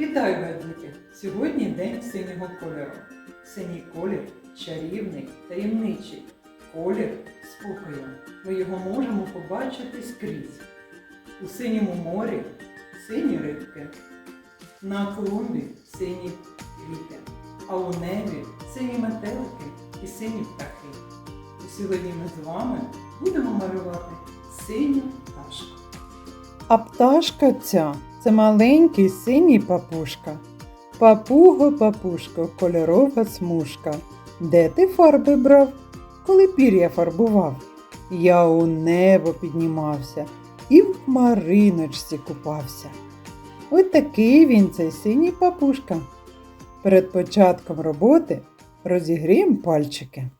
Вітаю, ведмедики! Сьогодні день синього кольору. Синій колір чарівний, таємничий. Колір спокою. Ми його можемо побачити скрізь. У синьому морі сині рибки, на клумбі сині квіти, а у небі сині метелики і сині птахи. І сьогодні ми з вами будемо малювати синю пташку. А пташка ця це маленький синій папушка. Папуго, папушко, кольорова смужка. Де ти фарби брав, коли пір'я фарбував? Я у небо піднімався і в мариночці купався. Ось такий він цей синій папушка. Перед початком роботи розігріємо пальчики.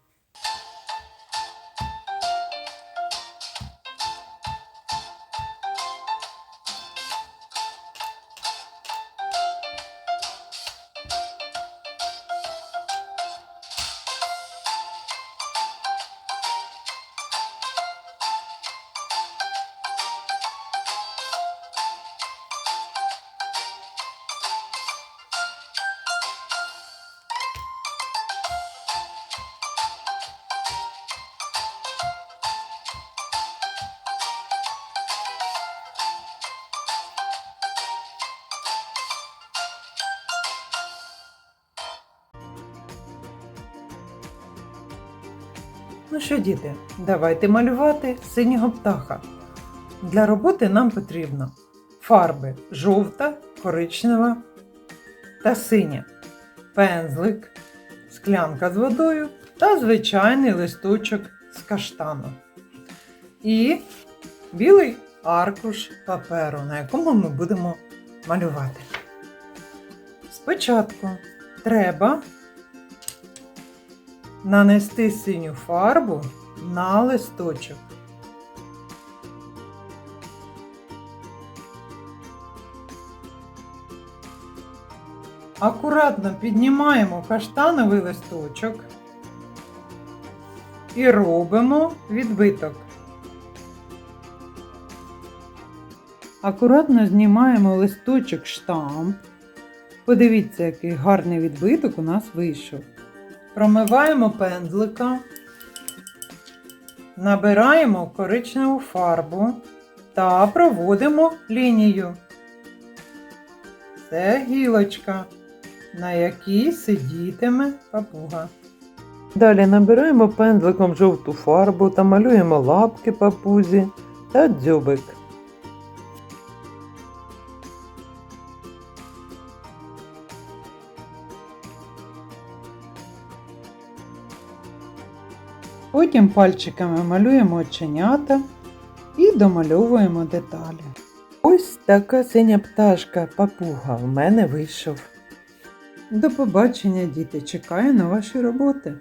Ну що, діти, давайте малювати синього птаха. Для роботи нам потрібно фарби жовта, коричнева та синя, пензлик, склянка з водою та звичайний листочок з каштану. І білий аркуш паперу, на якому ми будемо малювати. Спочатку треба нанести синю фарбу на листочок. Акуратно піднімаємо каштановий листочок і робимо відбиток. Акуратно знімаємо листочок штамп. Подивіться, який гарний відбиток у нас вийшов. Промиваємо пензлика, набираємо коричневу фарбу та проводимо лінію. Це гілочка, на якій сидітиме папуга. Далі набираємо пензликом жовту фарбу та малюємо лапки папузі та дзьобик. Потім пальчиками малюємо оченята і домальовуємо деталі. Ось така синя пташка папуга в мене вийшов. До побачення, діти! Чекаю на ваші роботи!